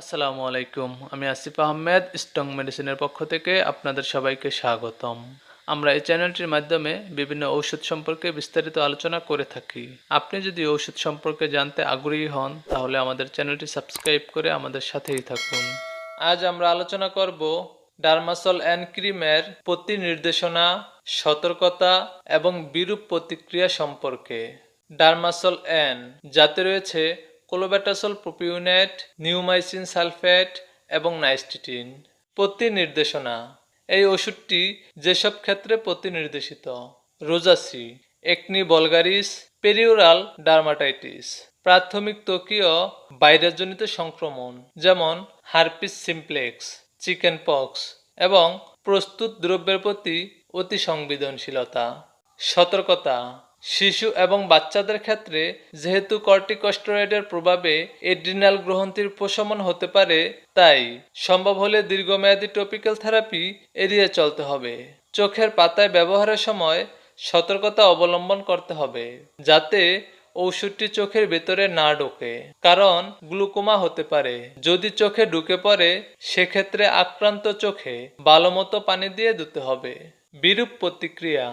আসসালামু আলাইকুম। আমি আসিফ আহমেদ স্টং মেডিসিনের পক্ষ থেকে আপনাদের সবাইকে স্বাগতম। আমরা এই চ্যানেলটির মাধ্যমে বিভিন্ন ঔষধ সম্পর্কে বিস্তারিত আলোচনা করে থাকি। আপনি যদি ঔষধ সম্পর্কে জানতে আগ্রহী হন, তাহলে আমাদের চ্যানেলটি সাবস্ক্রাইব করে আমাদের সাথেই থাকুন। আজ আমরা আলোচনা করব ডার্মাসল অ্যান্ড ক্রিমের প্রতি নির্দেশনা সতর্কতা এবং বিরূপ প্রতিক্রিয়া সম্পর্কে। ডার্মাসল অ্যান যাতে রয়েছে কোলোব্যাটাসল প্রোপিউনেট নিউমাইসিন সালফেট এবং নাইস্টিটিন। প্রতি নির্দেশনা এই ওষুধটি যেসব ক্ষেত্রে প্রতিনির্দেশিত, rosacea, acne vulgaris, perioral dermatitis, প্রাথমিক ত্বকীয় ভাইরাসজনিত সংক্রমণ, যেমন হারপিস সিমপ্লেক্স, চিকেন পক্স এবং প্রস্তুত দ্রব্যের প্রতি অতি সংবেদনশীলতা। সতর্কতা শিশু এবং বাচ্চাদের ক্ষেত্রে যেহেতু কর্টিকস্টেরয়েডের প্রভাবে এড্রিনাল গ্রন্থির প্রশমন হতে পারে, তাই সম্ভব হলে দীর্ঘমেয়াদী টপিক্যাল থেরাপি এড়িয়ে চলতে হবে। চোখের পাতায় ব্যবহারের সময় সতর্কতা অবলম্বন করতে হবে, যাতে ঔষধটি চোখের ভেতরে না ঢোকে, কারণ গ্লুকোমা হতে পারে। যদি চোখে ঢুকে পড়ে, সেক্ষেত্রে আক্রান্ত চোখে ভালোমতো পানি দিয়ে ধুতে হবে। বিরূপ প্রতিক্রিয়া।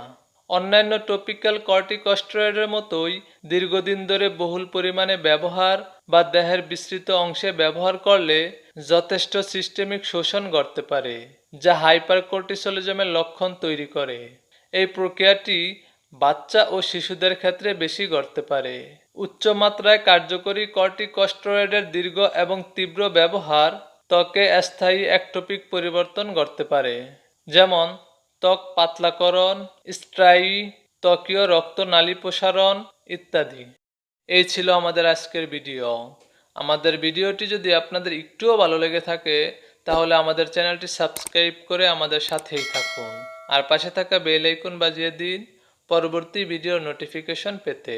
অন্যান্য টপিক্যাল কর্টিকস্টেরয়েডের মতোই দীর্ঘদিন ধরে বহুল পরিমাণে ব্যবহার বা দেহের বিস্তৃত অংশে ব্যবহার করলে যথেষ্ট সিস্টেমিক শোষণ ঘটতে পারে, যা হাইপার কর্টিসোলিজমের লক্ষণ তৈরি করে। এই প্রক্রিয়াটি বাচ্চা ও শিশুদের ক্ষেত্রে বেশি ঘটতে পারে। উচ্চ মাত্রায় কার্যকরী কর্টিকস্টেরয়েডের দীর্ঘ এবং তীব্র ব্যবহার ত্বকে স্থায়ী একটোপিক পরিবর্তন ঘটতে পারে, যেমন ত্বক পাতলাকরণ, স্ট্রাই, ত্বকীয় রক্তনালী প্রসারণ ইত্যাদি। এই ছিল আমাদের আজকের ভিডিও। আমাদের ভিডিওটি যদি আপনাদের একটুও ভালো লেগে থাকে, তাহলে আমাদের চ্যানেলটি সাবস্ক্রাইব করে আমাদের সাথেই থাকুন। আর পাশে থাকা বেল আইকন বাজিয়ে দিন পরবর্তী ভিডিওর নোটিফিকেশন পেতে।